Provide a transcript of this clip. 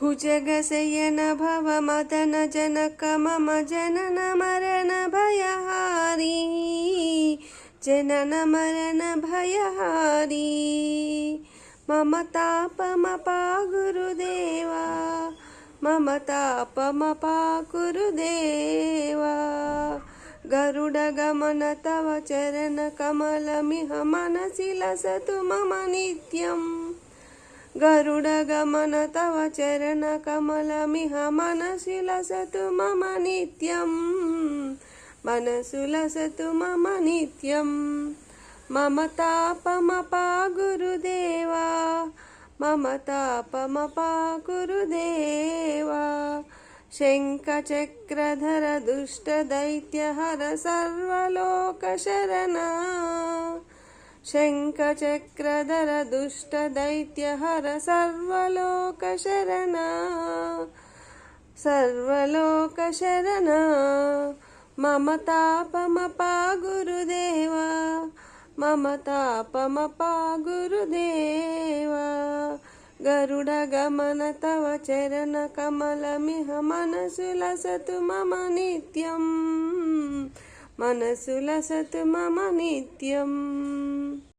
भुजगशयन भव मदन जनक मम जनन मरण भयहारी जनन मरण भयहारी मम तापमपा गुरुदेवा मम तापमपा गुरुदेवा गरुडगमन तव चरणकमलमिह मनसि लसतु मम नित्यम्। गरुडगमन तव चरणकमलमिह मनसि लसतु मम नित्यम् मनसु लसतु मम नित्यम् मम तापमपा गुरुदेवा मम तापमपा गुरुदेवा शङ्खचक्रधर दुष्टदैत्यहर सर्वलोकशरणा शङ्खचक्रधर दुष्टदैत्यहर सर्वलोकशरणा सर्वलोकशरणा मम तापमपा गुरुदेवा मम तापमपा गुरुदेवा गरुडगमन तव चरणकमलमिह मनसु लसतु मम नित्यम् మనసుల సతుమమ నిత్యం.